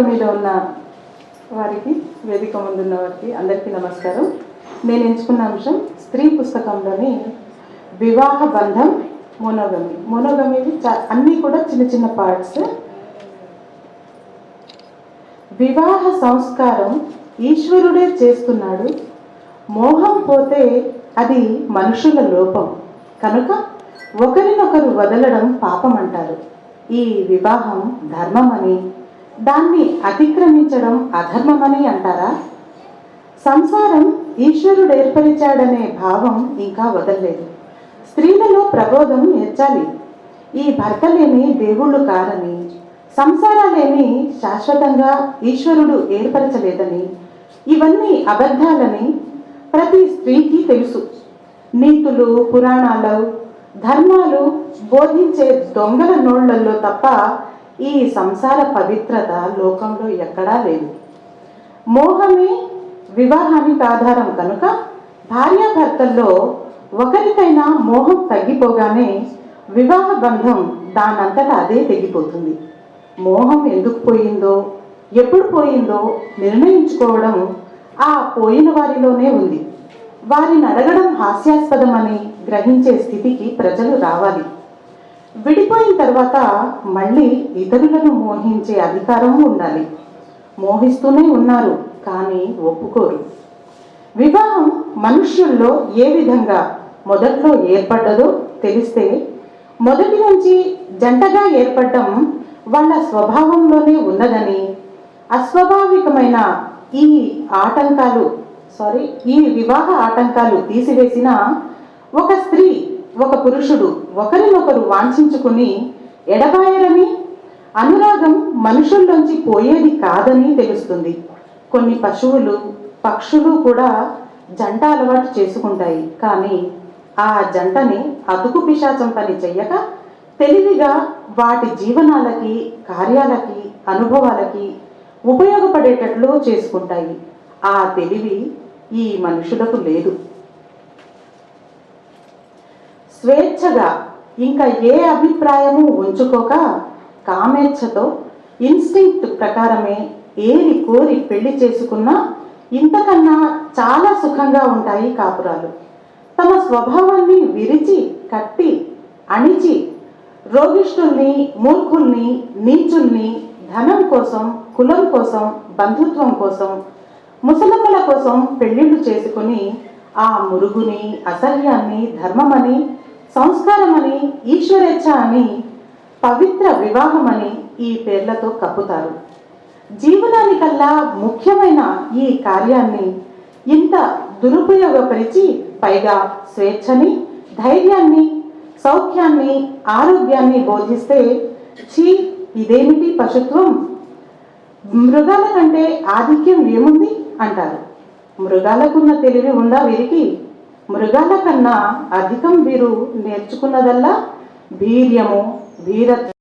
వేదిక మీద ఉన్న వారికి వేదిక ముందున్న వారికి అందరికీ నమస్కారం. నేను ఎంచుకున్న అంశం స్త్రీ పుస్తకంలోని వివాహ బంధం మోనోగమి. మోనోగమి అన్నీ కూడా చిన్న చిన్న పార్ట్స్ వివాహ సంస్కారం ఈశ్వరుడే చేస్తున్నాడు. మోహం పోతే అది మనుషుల లోపం. కనుక ఒకరినొకరు వదలడం పాపం అంటారు. ఈ వివాహం ధర్మమని దాన్ని అతిక్రమించడం అధర్మమని అంటారా? సంసారం ఈశ్వరుడు ఏర్పరిచాడనే భావం ఇంకా వదలలేదు. స్త్రీలలో ప్రబోధం నేర్చాలి. ఈ భర్తలేమి దేవుళ్ళు కారని సంసారాలేమి శాశ్వతంగా ఈశ్వరుడు ఏర్పరచలేదని ఇవన్నీ అబద్ధాలని ప్రతి స్త్రీకి తెలుసు. నీతులు పురాణాలు ధర్మాలు బోధించే దొంగల నోళ్ళలో తప్ప ఈ సంసార పవిత్రత లోకంలో ఎక్కడా లేదు. మోహమే వివాహానికి ఆధారం కనుక భార్యాభర్తల్లో ఒకరికైనా మోహం తగ్గిపోగానే వివాహ బంధం దానంతటా అదే తెగిపోతుంది. మోహం ఎందుకు పోయిందో ఎప్పుడు పోయిందో నిర్ణయించుకోవడం ఆ పోయిన వారిలోనే ఉంది. వారిని అడగడం హాస్యాస్పదమని గ్రహించే స్థితికి ప్రజలు రావాలి. విడిపోయిన తర్వాత మళ్ళీ ఇతరులను మోహించే అధికారం ఉండాలి. మోహిస్తూనే ఉన్నారు కానీ ఒప్పుకోరు. వివాహం మనుష్యుల్లో ఏ విధంగా మొదట్లో ఏర్పడ్డదో తెలిస్తే మొదటి నుంచి జంటగా ఏర్పడటం వాళ్ళ స్వభావంలోనే ఉన్నదని అస్వాభావికమైన ఈ ఆటంకాలు సారీ ఈ వివాహ ఆటంకాలు తీసివేసిన ఒక స్త్రీ ఒక పురుషుడు ఒకరినొకరు వాంఛించుకుని ఎడబాయరని అనురాగం మనుషుల్లోంచి పోయేది కాదని తెలుస్తుంది. కొన్ని పశువులు పక్షులు కూడా జంట అలవాటు చేసుకుంటాయి. కానీ ఆ జంటని అదుపు పిశాచం పని చెయ్యక తెలివిగా వాటి జీవనాలకి కార్యాలకి అనుభవాలకి ఉపయోగపడేటట్లు చేసుకుంటాయి. ఆ తెలివి ఈ మనుషులకు లేదు. స్వేచ్ఛగా ఇంకా ఏ అభిప్రాయము ఉంచుకోక కామేచ్ఛతో ఇన్స్టింక్ట్ ప్రకారమే ఏరి కోరి పెళ్ళి చేసుకున్నా ఇంతకన్నా చాలా సుఖంగా ఉంటాయి కాపురాలు. తమ స్వభావాన్ని విరిచి కట్టి అణిచి రోగిష్ఠుల్ని మూర్ఖుల్ని నీచుల్ని ధనం కోసం కులం కోసం బంధుత్వం కోసం ముసలమ్మల కోసం పెళ్ళిళ్ళు చేసుకుని ఆ మురుగుని అసహ్యాన్ని ధర్మమని సంస్కారం అని ఈశ్వరేచ్ఛ అని పవిత్ర వివాహం అని ఈ పేర్లతో కప్పుతారు. జీవనానికల్లా ముఖ్యమైన ఈ కార్యాన్ని ఇంత దురుపయోగపరిచి పైగా స్వేచ్ఛని ధైర్యాన్ని సౌఖ్యాన్ని ఆరోగ్యాన్ని బోధిస్తే ఛీ ఇదేమిటి పశుత్వం? మృగాల కంటే ఆధిక్యం ఏముంది? అంటారు. మృగాలకున్న తెలివి ఉందా వీరికి? మృగాల కన్నా అధికం వీరు నేర్చుకున్నదల్లా వీర్యము వీరత్వం.